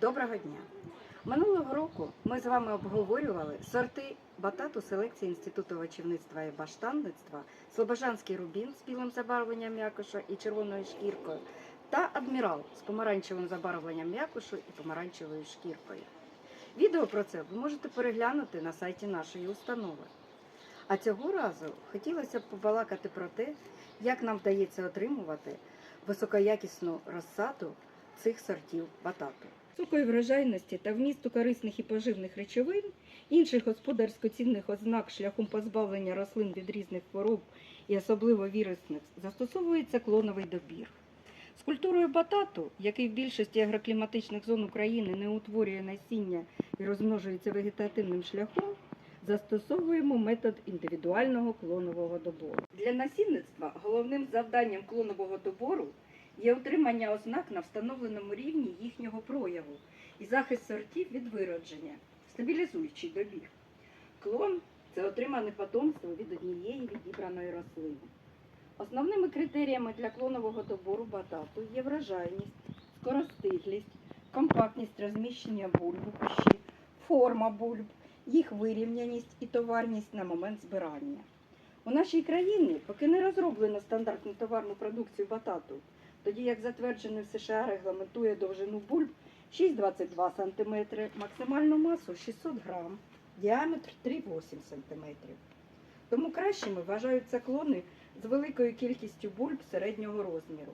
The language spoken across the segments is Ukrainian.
Доброго дня! Минулого року ми з вами обговорювали сорти батату селекції Інституту овочівництва і баштанництва, Слобожанський рубін з білим забарвленням м'якоша і червоною шкіркою, та адмірал з помаранчевим забарвленням м'якошу і помаранчевою шкіркою. Відео про це ви можете переглянути на сайті нашої установи. А цього разу хотілося б побалакати про те, як нам вдається отримувати високоякісну розсаду цих сортів батату. Високої врожайності та вмісту корисних і поживних речовин, інших господарсько цінних ознак шляхом позбавлення рослин від різних хвороб і особливо вірусних, застосовується клоновий добір. З культурою батату, який в більшості агрокліматичних зон України не утворює насіння і розмножується вегетативним шляхом, застосовуємо метод індивідуального клонового добору. Для насінництва головним завданням клонового добору є утримання ознак на встановленому рівні їхнього прояву і захист сортів від виродження, стабілізуючий добір. Клон це отримане потомство від однієї відібраної рослини. Основними критеріями для клонового добору батату є врожайність, скоростиглість, компактність розміщення бульб у кущі, форма бульб, їх вирівняність і товарність на момент збирання. У нашій країні поки не розроблено стандартну товарну продукцію батату, тоді як затверджений в США регламентує довжину бульб 6,22 см, максимальну масу 600 грам, діаметр 3,8 см. Тому кращими вважаються клони з великою кількістю бульб середнього розміру.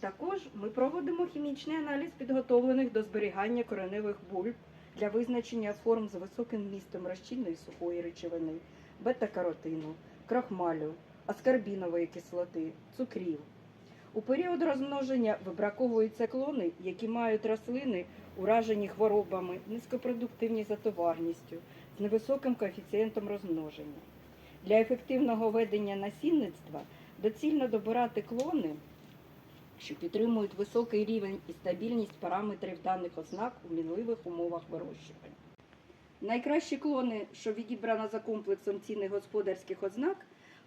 Також ми проводимо хімічний аналіз підготовлених до зберігання кореневих бульб для визначення форм з високим вмістом розчинної сухої речовини, бета-каротину, крахмалю, аскорбінової кислоти, цукрів. У період розмноження вибраковуються клони, які мають рослини, уражені хворобами, низькопродуктивні за товарністю, з невисоким коефіцієнтом розмноження. Для ефективного ведення насінництва доцільно добирати клони, що підтримують високий рівень і стабільність параметрів даних ознак у мінливих умовах вирощування. Найкращі клони, що відібрано за комплексом цінних господарських ознак,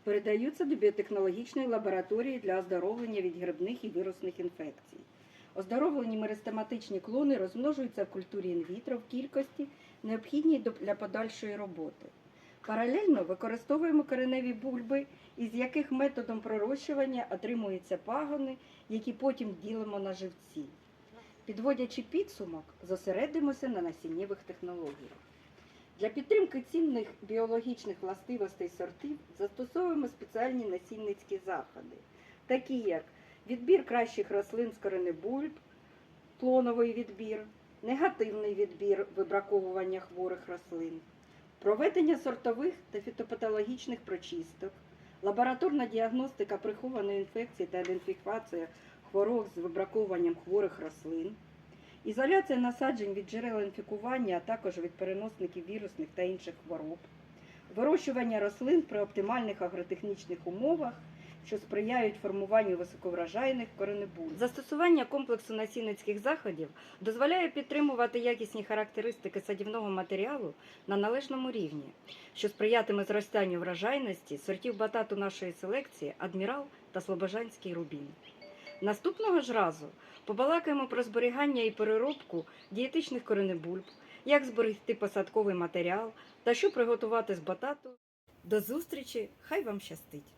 передаються до біотехнологічної лабораторії для оздоровлення від грибних і вірусних інфекцій. Оздоровлені меристематичні клони розмножуються в культурі інвітро в кількості, необхідній для подальшої роботи. Паралельно використовуємо кореневі бульби, із яких методом пророщування отримуються пагони, які потім ділимо на живці. Підводячи підсумок, зосередимося на насіннєвих технологіях. Для підтримки цінних біологічних властивостей сортів застосовуємо спеціальні насінницькі заходи, такі як відбір кращих рослин з коренебульб, плоновий відбір, негативний відбір вибраковування хворих рослин, проведення сортових та фітопатологічних прочисток, лабораторна діагностика прихованої інфекції та ідентифікація хвороб з вибраковуванням хворих рослин, ізоляція насаджень від джерел інфікування, а також від переносників вірусних та інших хвороб, вирощування рослин при оптимальних агротехнічних умовах, що сприяють формуванню високоврожайних коренебуль. Застосування комплексу насінницьких заходів дозволяє підтримувати якісні характеристики садівного матеріалу на належному рівні, що сприятиме зростанню врожайності сортів батату нашої селекції Адмірал та Слобожанський рубін. Наступного ж разу побалакаємо про зберігання і переробку дієтичних коренебульб, як зберегти посадковий матеріал та що приготувати з батату. До зустрічі! Хай вам щастить!